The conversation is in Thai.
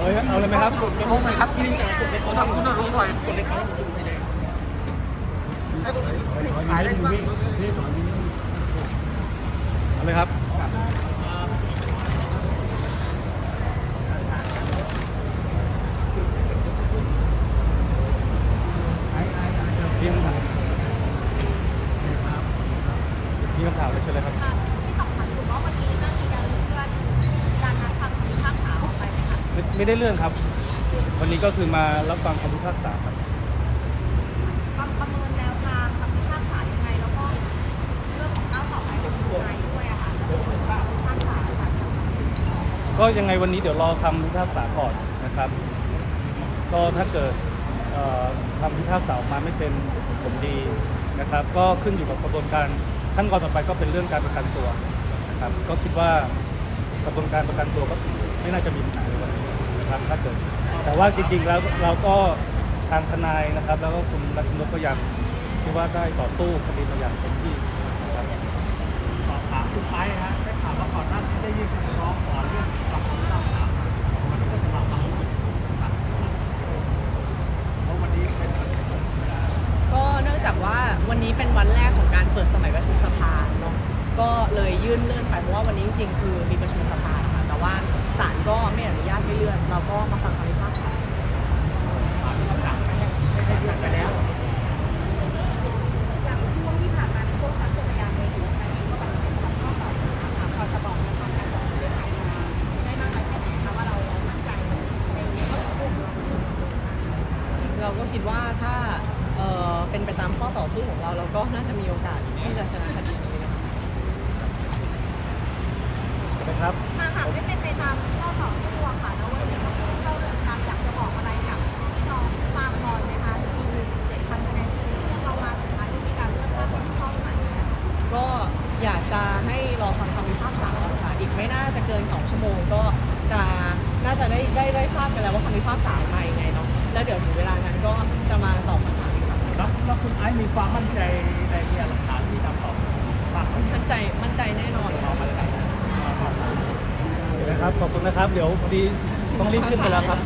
เอาเลยไหมครับกดในเขาไหมครับที่นี่จะกดในเขาทำคุณลงหน่อยกดในเขาขายได้บ้างเอาเลยครับมีคำถามมีคำถามอะไรเชิญเลยครับ ไม่ไม่ได้เรื่องครับ วันนี้ก็คือมารับฟังคำพิพากษาครับ ประประเมินแนวทางคำพิพากษายังไงแล้วก็เรื่องของก้าวต่อไปของยังไงด้วยอะค่ะแล้วก็คำพิพากษาค่ะก็ยังไงวันนี้เดี๋ยวรอคำพิพากษาก่อนนะครับ ก็ถ้าเกิดเอ่อคำพิพากษาออกมาไม่เป็นผลดีนะครับ ก็ขึ้นอยู่กับกระบวนการขั้นตอนต่อไปก็เป็นเรื่องการประกันตัวนะครับ ก็คิดว่ากระบวนการประกันตัวก็ไม่น่าจะมีปัญหา ครับถ้าเกิดแต่ว่าจริงๆแล้วเราก็ทางทนายนะครับ แล้วก็คุณรัชนกก็ยังคิดว่าได้ต่อสู้คดีมาอย่างเต็มที่นะครับสอบถามคุณไอ้ฮะได้ข่าวว่าก่อนหน้านี้ได้ยื่นคำร้องขอเรื่องปรับปรุงราคามันก็จะมาฟังเพราะวันนี้เป็นก็เนื่องจากว่าวันนี้เป็นวันแรกของการเปิดสมัยประชุมสภาเนาะก็เลยยื่นเลื่อนไปเพราะว่าวันนี้จริงๆคือมีประชุมสภาค่ะแต่ว่าศาลก็ไม่อนุญาตให้เลื่อน ก็มาฟังคำพิพากษาไปแล้วอย่างช่วงที่ผ่านมาในพวกชั้นส่งพยานเองหรือใครเองก็ปฏิเสธรับข้อกล่าวหาค่ะพอจะบอกในทางการต่อสู้ได้ภายในได้มากน้อยแค่ไหนคะว่าเราเรามั่นใจในข้อต่อสู้ของเราเราก็คิดว่าถ้าเอ่อเป็นไปตามข้อต่อสู้ของเราเราก็น่าจะมีโอกาสที่จะชนะคดีนี้นะครับถ้าหากไม่เป็นไปตามข้อต่อสู้อะค่ะแล้ว อยากจะให้รอฟังคำพิพากษาก่อนค่ะอีกไม่น่าจะเกิน2ชั่วโมงก็จะน่าจะได้ได้ได้ทราบกันแล้วว่าคำพิพากษามายังไงเนาะแล้วเดี๋ยวถึงเวลานั้นก็จะมาตอบคำถามอีกครั้งแล้วแล้วคุณไอ้มีความมั่นใจในพยานหลักฐานที่นำสอบมากไหมมั่นใจมั่นใจแน่นอนค่ะมั่นใจนะครับขอบคุณนะครับ เดี๋ยวพอดีต้องรีบขึ้นไปแล้วครับ